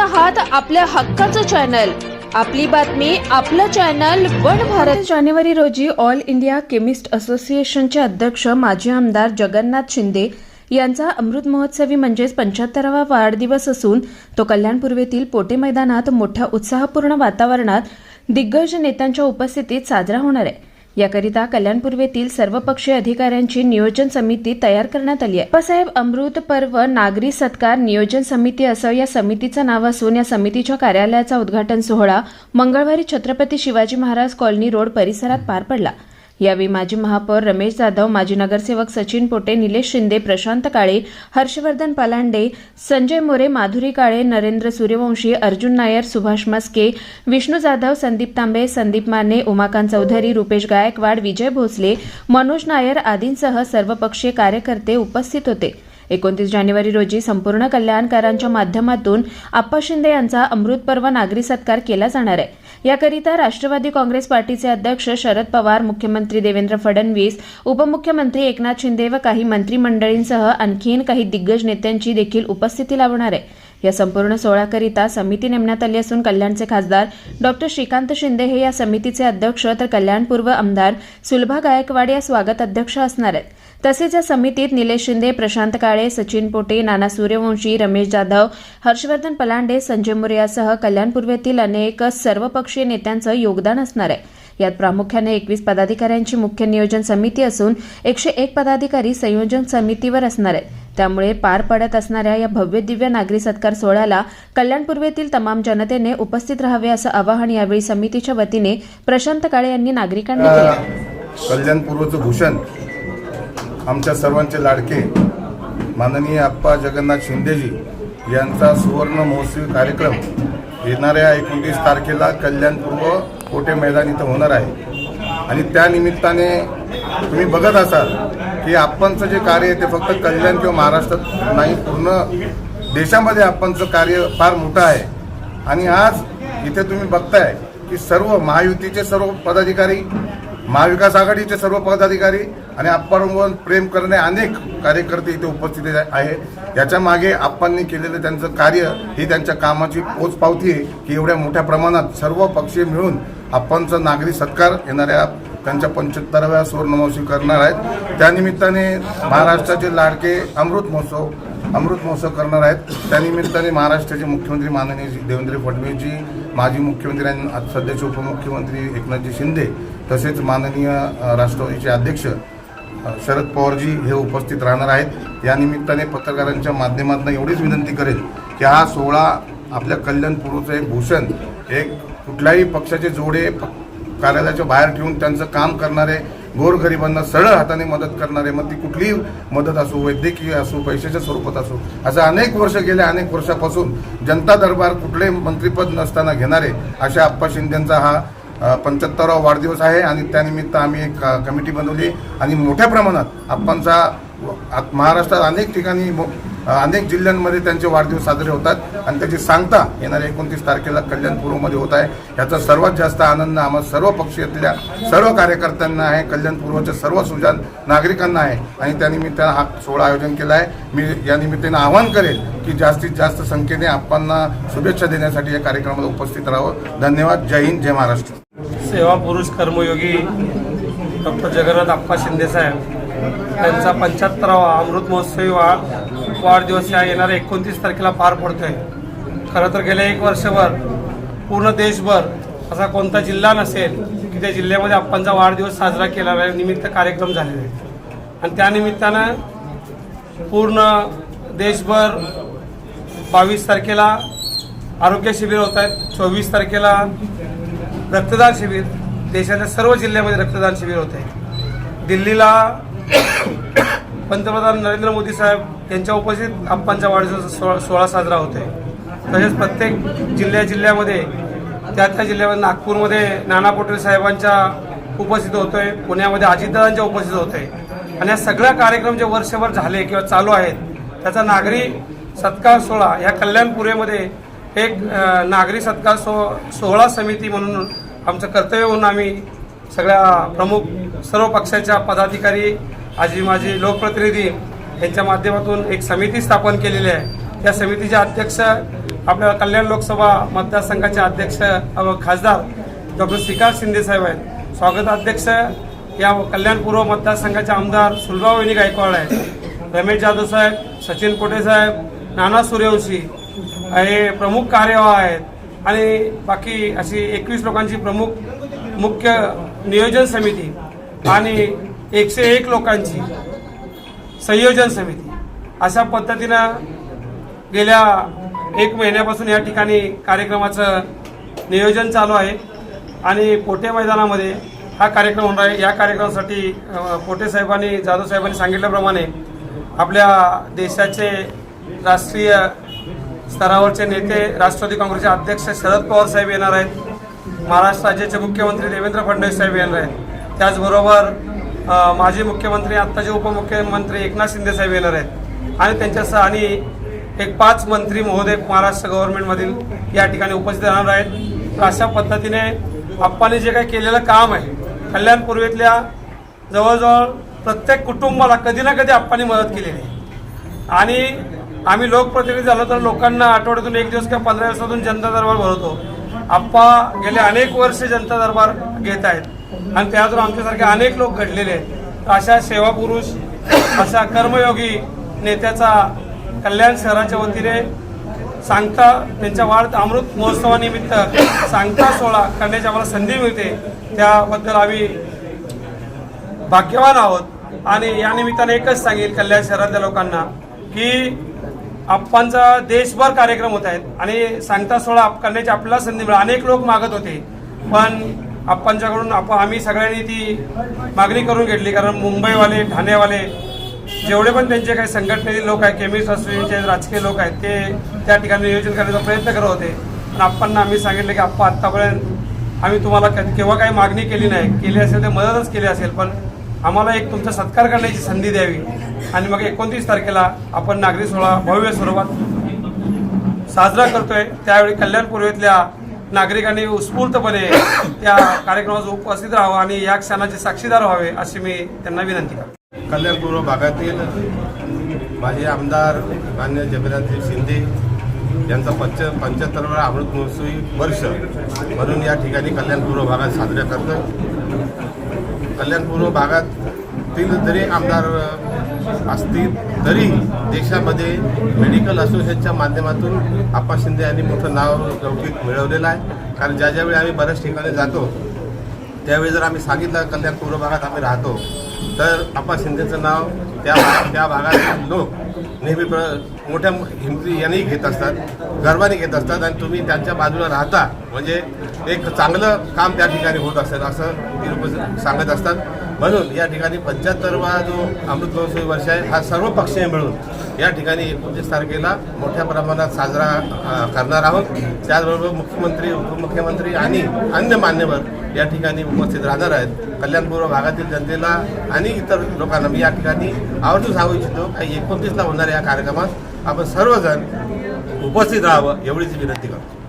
आहात आपल्या हक्काचं चॅनल. आपली बातमी आपलं चॅनल वन भारत. जानेवारी रोजी ऑल इंडिया केमिस्ट असोसिएशनचे अध्यक्ष माजी आमदार जगन्नाथ शिंदे यांचा अमृत महोत्सवी म्हणजेच पंच्याहत्तरावा वाढदिवस असून तो कल्याण पूर्वेतील पोटे मैदानात मोठ्या उत्साहपूर्ण वातावरणात दिग्गज नेत्यांच्या उपस्थितीत साजरा होणार आहे. याकरिता कल्याणपूर्वेतील सर्वपक्षीय अधिकाऱ्यांची नियोजन समिती तयार करण्यात आली आहे. अप्पासाहेब अमृत पर्व नागरी सत्कार नियोजन समिती असं या समितीचं नाव असून या समितीच्या कार्यालयाचा उद्घाटन सोहळा मंगळवारी छत्रपती शिवाजी महाराज कॉलनी रोड परिसरात पार पडला. यावेळी माजी महापौर रमेश जाधव माजी नगरसेवक सचिन पोटे निलेश शिंदे प्रशांत काळे हर्षवर्धन पलांडे संजय मोरे माधुरी काळे नरेंद्र सूर्यवंशी अर्जुन नायर सुभाष मस्के विष्णू जाधव संदीप तांबे संदीप माने उमाकांत चौधरी रुपेश गायकवाड विजय भोसले मनोज नायर आदींसह सर्वपक्षीय कार्यकर्ते उपस्थित होते. एकोणतीस जानेवारी रोजी संपूर्ण कल्याणकारांच्या माध्यमातून आप्पा शिंदे यांचा अमृतपर्व नागरी सत्कार केला जाणार आहे. याकरिता राष्ट्रवादी काँग्रेस पार्टीचे अध्यक्ष शरद पवार मुख्यमंत्री देवेंद्र फडणवीस उपमुख्यमंत्री एकनाथ शिंदे व काही मंत्रिमंडळींसह आणखीन काही दिग्गज नेत्यांची देखील उपस्थिती लावणार आहे. या संपूर्ण सोहळ्याकरिता समिती नेमण्यात आली असून कल्याणचे खासदार डॉक्टर श्रीकांत शिंदे हे या समितीचे अध्यक्ष. तर कल्याणपूर्व आमदार सुलभा गायकवाड या स्वागत अध्यक्ष असणार आहेत. तसेच या समितीत निलेश शिंदे प्रशांत काळे सचिन पोटे नाना सूर्यवंशी रमेश जाधव हर्षवर्धन पलांडे संजय मुरियासह यासह कल्याण पूर्वेतील अनेक सर्वपक्षीय नेत्यांचं योगदान असणार आहे. यात प्रामुख्याने एकवीस पदाधिकाऱ्यांची मुख्य नियोजन समिती असून एकशे एक पदाधिकारी संयोजन समितीवर असणार आहेत. त्यामुळे पार पडत असणाऱ्या या भव्य दिव्य नागरी सत्कार सोहळ्याला कल्याण पूर्वेतील तमाम जनतेने उपस्थित राहावे असं आवाहन यावेळी समितीच्या वतीने प्रशांत काळे यांनी नागरिकांना केलं. कल्याण पूर्वचं भूषण आमच्या सर्वांचे लाडके माननीय आप्पा जगन्नाथ शिंदेजी यांचा सुवर्ण महोत्सवी कार्यक्रम येणाऱ्या एकोणतीस तारखेला कल्याण पूर्व कोटे मैदान इथं होणार आहे. आणि त्या निमित्ताने तुम्ही बघत असाल की आपणचं जे कार्य आहे ते फक्त कल्याण किंवा महाराष्ट्रात नाही पूर्ण देशामध्ये आपणचं कार्य फार मोठं आहे. आणि आज इथे तुम्ही बघताय की सर्व महायुतीचे सर्व पदाधिकारी महाविकास आघाडीचे सर्व पदाधिकारी आणि आप्पांवर प्रेम करणे अनेक कार्यकर्ते इथे उपस्थित आहे. याच्या मागे आप्पांनी केलेलं त्यांचं कार्य ही त्यांच्या कामाची पोचपावती आहे की एवढ्या मोठ्या प्रमाणात सर्व पक्षीय मिळून आप्पांचा नागरी सत्कार येणाऱ्या त्यांच्या पंच्याहत्तराव्या सुवर्णमहोत्सवी करणार आहेत. त्यानिमित्ताने महाराष्ट्राचे लाडके अमृत महोत्सव अमृत महोत्सव करणार आहेत. त्यानिमित्ताने महाराष्ट्राचे मुख्यमंत्री माननीय देवेंद्र फडणवीसजी माजी मुख्यमंत्री आणि सध्याचे उपमुख्यमंत्री एकनाथजी शिंदे तसेच माननीय राष्ट्रवादीचे अध्यक्ष शरद पवारजी हे उपस्थित राहणार आहेत. या निमित्ताने पत्रकारांच्या माध्यमातून एवढीच विनंती करेल की हा सोहळा आपल्या कल्याणपूर्वचं एक भूषण एक कुठल्याही पक्षाचे जोडे कार्यालयाच्या बाहेर ठेवून त्यांचं काम करणारे गोरगरिबांना सरळ हाताने मदत करणारे मग ती कुठलीही मदत असो वैद्यकीय असो पैशाच्या स्वरूपात असो असं अनेक वर्ष गेल्या अनेक वर्षापासून जनता दरबार कुठले मंत्रिपद नसताना घेणारे अशा आप्पा शिंदेचा हा पंच्याहत्तरावा वाढदिवस आहे आणि त्यानिमित्त आम्ही एक कमिटी बनवली आणि मोठ्या प्रमाणात आप्पांचा महाराष्ट्रात अनेक ठिकाणी मो- अनेक जिल्ह्यांमध्ये त्यांचे वाढदिवस साजरे होतात. आणि त्याची सांगता येणाऱ्या एकोणतीस तारखेला कल्याण पूर्वमध्ये होत आहे. याचा सर्वात जास्त आनंद आम्हा सर्व पक्षीयातल्या सर्व कार्यकर्त्यांना आहे. कल्याण पूर्वच्या सर्व सुजान नागरिकांना आहे. आणि त्यानिमित्तानं हा सोहळा आयोजन केला आहे. मी या निमित्तानं आवाहन करेल की जास्तीत जास्त संख्येने आप्पांना शुभेच्छा देण्यासाठी या कार्यक्रमाला उपस्थित राहावं. धन्यवाद. जय हिंद जय महाराष्ट्र. सेवा पुरुष कर्मयोगी डॉक्टर जगन्नाथ अप्पा शिंदेसाहेब त्यांचा पंच्याहत्तरावा अमृत महोत्सवी वाढदिवस या येणाऱ्या एकोणतीस तारखेला पार पडतोय. खरं तर गेल्या एक वर्षभर पूर्ण देशभर असा कोणता जिल्हा नसेल की त्या जिल्ह्यामध्ये अप्पांचा वाढदिवस साजरा केला नाही निमित्त कार्यक्रम झालेले आहेत. आणि त्यानिमित्तानं पूर्ण देशभर बावीस तारखेला आरोग्य शिबिर होत आहेत चोवीस तारखेला रक्तदान शिबिर देशाच्या सर्व जिल्ह्यामध्ये रक्तदान शिबिर होत आहे. दिल्लीला पंतप्रधान नरेंद्र मोदी साहेब यांच्या उपस्थित आप्पांचा वाढदिवस सोहळा सोळा साजरा होतोय. तसेच प्रत्येक जिल्ह्या जिल्ह्यामध्ये त्या त्या जिल्ह्यामध्ये नागपूरमध्ये नाना पटोले साहेबांच्या उपस्थित होतोय पुण्यामध्ये अजितदादांच्या उपस्थित होतोय. आणि या सगळ्या कार्यक्रम जे वर्षभर झाले किंवा चालू आहेत त्याचा नागरी सत्कार सोहळा ह्या कल्याणपुरेमध्ये एक नागरी सत्कार सो सोहळा समिती म्हणून आमचं कर्तव्य म्हणून आम्ही सगळ्या प्रमुख सर्व पक्षाच्या पदाधिकारी आजी माजी लोकप्रतिनिधी यांच्या माध्यमातून एक समिती स्थापन केलेली आहे. त्या समितीचे अध्यक्ष आपल्या कल्याण लोकसभा मतदारसंघाचे अध्यक्ष खासदार डॉक्टर श्रीकांत शिंदे साहेब आहेत. स्वागताध्यक्ष या कल्याण पूर्व मतदारसंघाचे आमदार सुलभावहिनी गायकवाड आहेत. रमेश जाधव साहेब सचिन कोटे साहेब नाना सूर्यवंशी हे प्रमुख कार्यवाह आहेत. आणि बाकी अशी एकवीस लोकांची प्रमुख मुख्य नियोजन समिती आणि एकशे एक लोकांची संयोजन समिती. अशा पद्धतीनं गेल्या एक महिन्यापासून या ठिकाणी कार्यक्रमाचं नियोजन चालू आहे. आणि पोटे मैदानामध्ये हा कार्यक्रम होणार आहे. या कार्यक्रमासाठी पोटे साहेबांनी जाधव साहेबांनी सांगितल्याप्रमाणे आपल्या देशाचे राष्ट्रीय स्तरावरचे नेते राष्ट्रवादी काँग्रेसचे अध्यक्ष शरद पवार साहेब येणार आहेत. महाराष्ट्र राज्याचे मुख्यमंत्री देवेंद्र फडणवीस साहेब येणार आहेत. त्याचबरोबर माजी मुख्यमंत्री आत्ताचे उपमुख्यमंत्री एकनाथ शिंदे साहेब येणार आहेत आणि त्यांच्यासह आणि एक पाच मंत्री महोदय महाराष्ट्र गव्हर्नमेंटमधील या ठिकाणी उपस्थित राहणार आहेत. तर अशा पद्धतीने आप्पाने जे काही केलेलं काम आहे कल्याण पूर्वेतल्या जवळजवळ प्रत्येक कुटुंबाला कधी ना कधी आप्पांनी मदत केलेली आणि आम्ही लोकप्रतिनिधी झालो तर लोकांना आठवड्यातून एक दिवस किंवा पंधरा दिवसातून जनता दरबार भरवतो. आप्पा गेले अनेक वर्ष जनता दरबार घेत आहेत. आणि त्यातून आमच्यासारखे अनेक लोक घडलेले आहेत. अशा सेवा पुरुष अशा कर्मयोगी नेत्याचा कल्याण शहराच्या वतीने सांगता त्यांच्या वाढ अमृत महोत्सवानिमित्त सांगता सोहळा करण्याची आम्हाला संधी मिळते. त्याबद्दल आम्ही भाग्यवान आहोत. आणि या निमित्ताने एकच सांगेल कल्याण शहरातल्या लोकांना की आप्पांचा देशभर कार्यक्रम होत आहेत. आणि सांगता सोहळा करण्याची आपल्याला संधी मिळाली. अनेक लोक मागत होते. पण आप्पांच्याकडून आप आम्ही सगळ्यांनी ती मागणी करून घेतली. कारण मुंबईवाले ठाणेवाले जेवढे पण त्यांचे काही संघटनेतील लोक आहेत केमिस्ट असोसिएशनचे राजकीय लोक आहेत ते त्या ठिकाणी नियोजन करण्याचा प्रयत्न करत होते. पण आप्पांना आम्ही सांगितलं की आप्पा आत्तापर्यंत आम्ही तुम्हाला केव्हा काही मागणी केली नाही. केली असेल तर मदतच केली असेल पण आम्हाला एक तुमचा सत्कार करण्याची संधी द्यावी. आणि मग एकोणतीस तारखेला आपण नागरी सोहळा भव्य स्वरूपात साजरा करतोय. त्यावेळी कल्याण पूर्वेतल्या नागरिकांनी उत्स्फूर्तपणे त्या कार्यक्रमात उपस्थित राहावं आणि या क्षणाचे साक्षीदार व्हावे अशी मी त्यांना विनंती करतो. कल्याणपूर्व भागातील माजी आमदार मान्य जगन्नाथजी शिंदे यांचा पंच पंच्याहत्तरवा अमृत महोत्सवी वर्ष म्हणून या ठिकाणी कल्याणपूर्व भागात साजऱ्या करतो कल्याणपूर्व भागातील जरी आमदार असतील तरी देशामध्ये मेडिकल असोसिएशनच्या माध्यमातून आप्पा शिंदे यांनी मोठं नाव लौकिक मिळवलेलं आहे. कारण ज्या ज्यावेळी आम्ही बऱ्याच ठिकाणी जातो त्यावेळी जर आम्ही सांगितलं कल्याण पूर्व भागात आम्ही राहतो तर आप्पा शिंदेचं नाव त्या त्या भागातील लोक नेहमी प्र मोठ्या हिमती यांनी घेत असतात गर्वाने घेत असतात आणि तुम्ही त्यांच्या बाजूला राहता म्हणजे एक चांगलं काम त्या ठिकाणी होत असेल असं ती लोक सांगत असतात. म्हणून या ठिकाणी पंच्याहत्तरवा जो अमृत महोत्सवी वर्ष आहे हा सर्व पक्षीय मिळून या ठिकाणी एकोणतीस तारखेला मोठ्या प्रमाणात साजरा करणार आहोत. त्याचबरोबर मुख्यमंत्री उपमुख्यमंत्री आणि अन्य मान्यवर या ठिकाणी उपस्थित राहणार आहेत. कल्याणपूर्व भागातील जनतेला आणि इतर लोकांना मी या ठिकाणी आवर्जून सांगू इच्छितो काही एकोणतीसला होणाऱ्या या कार्यक्रमात आपण सर्वजण उपस्थित राहावं एवढीच विनंती करतो.